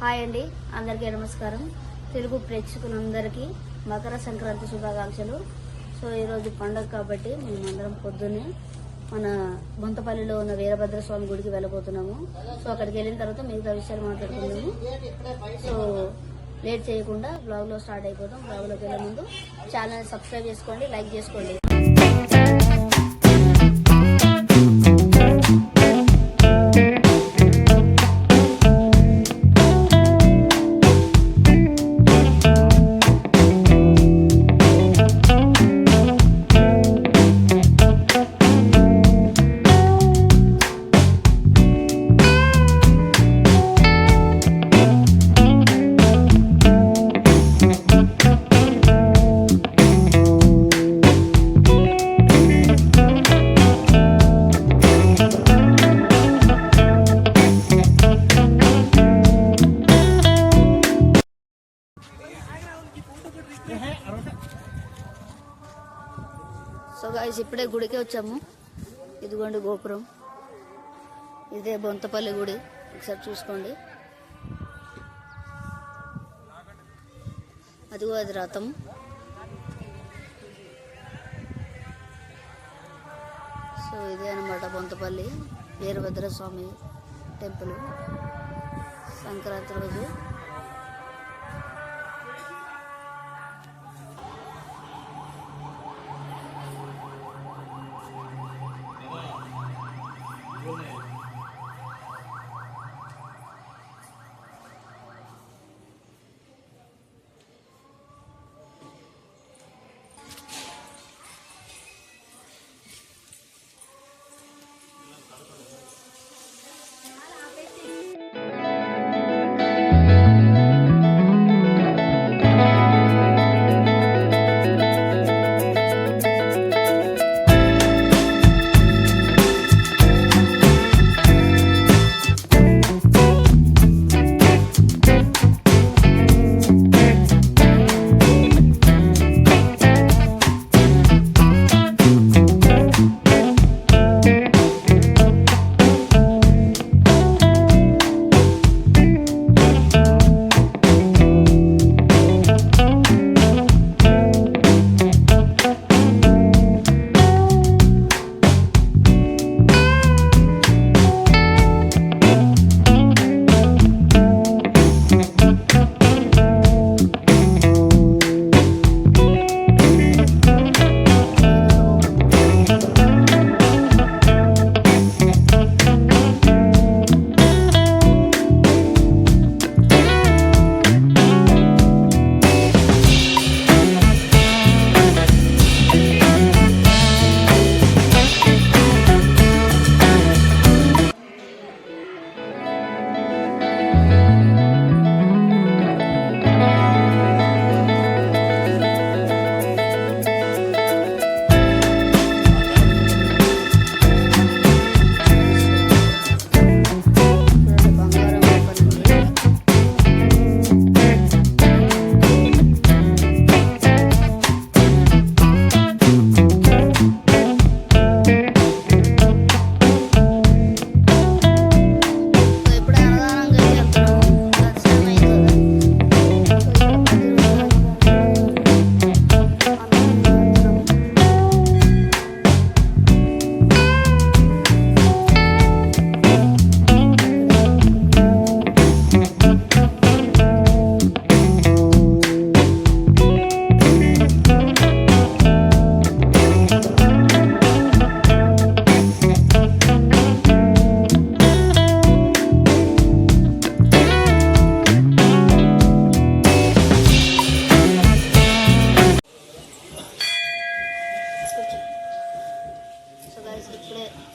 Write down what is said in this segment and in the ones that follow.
Hi అండి. అందరికీ నమస్కారం. తెలుగు ప్రేక్షకులందరికీ మకర సంక్రాంతి శుభాకాంక్షలు. సో ఈరోజు పండగ కాబట్టి మేమందరం పొద్దున్నే మన బొంతపల్లిలో ఉన్న వీరభద్ర స్వామి గుడికి వెళ్ళబోతున్నాము. సో అక్కడికి వెళ్ళిన తర్వాత మిగతా విషయాలు మాట్లాడుకున్నాము సో లేట్ చేయకుండా బ్లాగ్లో స్టార్ట్ అయిపోతాం బ్లాగ్లోకి వెళ్ళే ముందు ఛానల్ సబ్స్క్రైబ్ చేసుకోండి లైక్ చేసుకోండి. సో గాయస్ ఇప్పుడే గుడికి వచ్చాము. ఇదిగోండి గోపురం. ఇదే బొంతపల్లి గుడి. ఒకసారి చూసుకోండి. అదిగో అది రథం. సో ఇదే అనమాట బొంతపల్లి వీరభద్ర స్వామి టెంపుల్. సంక్రాంతి రోజు.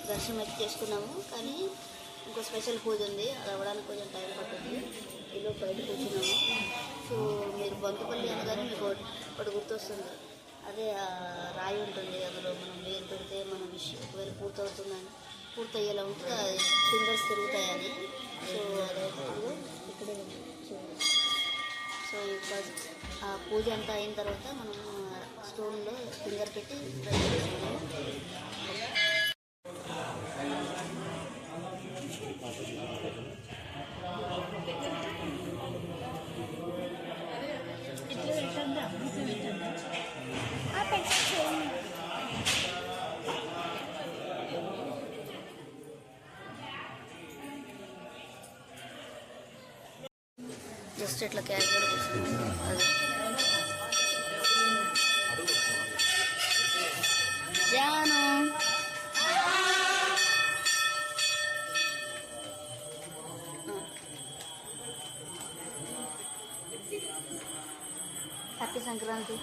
దర్శనం అయితే చేసుకున్నాము. కానీ ఇంకో స్పెషల్ పూజ ఉంది. అది అవ్వడానికి కొంచెం టైం పడుతుంది. ఇల్లు బయట కూర్చున్నాము సో మీరు బంతుపల్లి అనగానే మీకు ఒకటి గుర్తొస్తుంది. అదే రాయి ఉంటుంది అందులో మనం వేరు పెడితే మన విషయం ఒకవేళ పూర్తవుతుందని పూర్తయ్యేలా ఉంటుంది అది ఫింగర్స్ తిరుగుతాయని. సో అదైతే ఇక్కడే సో ఇంకా ఆ పూజ అంతా అయిన తర్వాత మనం స్టోన్లో ఫింగర్ పెట్టి జస్ట్ ఇట్లా క్యాజువల్ కూర్చున్నాం. జాను. హ్యాపీ సంక్రాంతి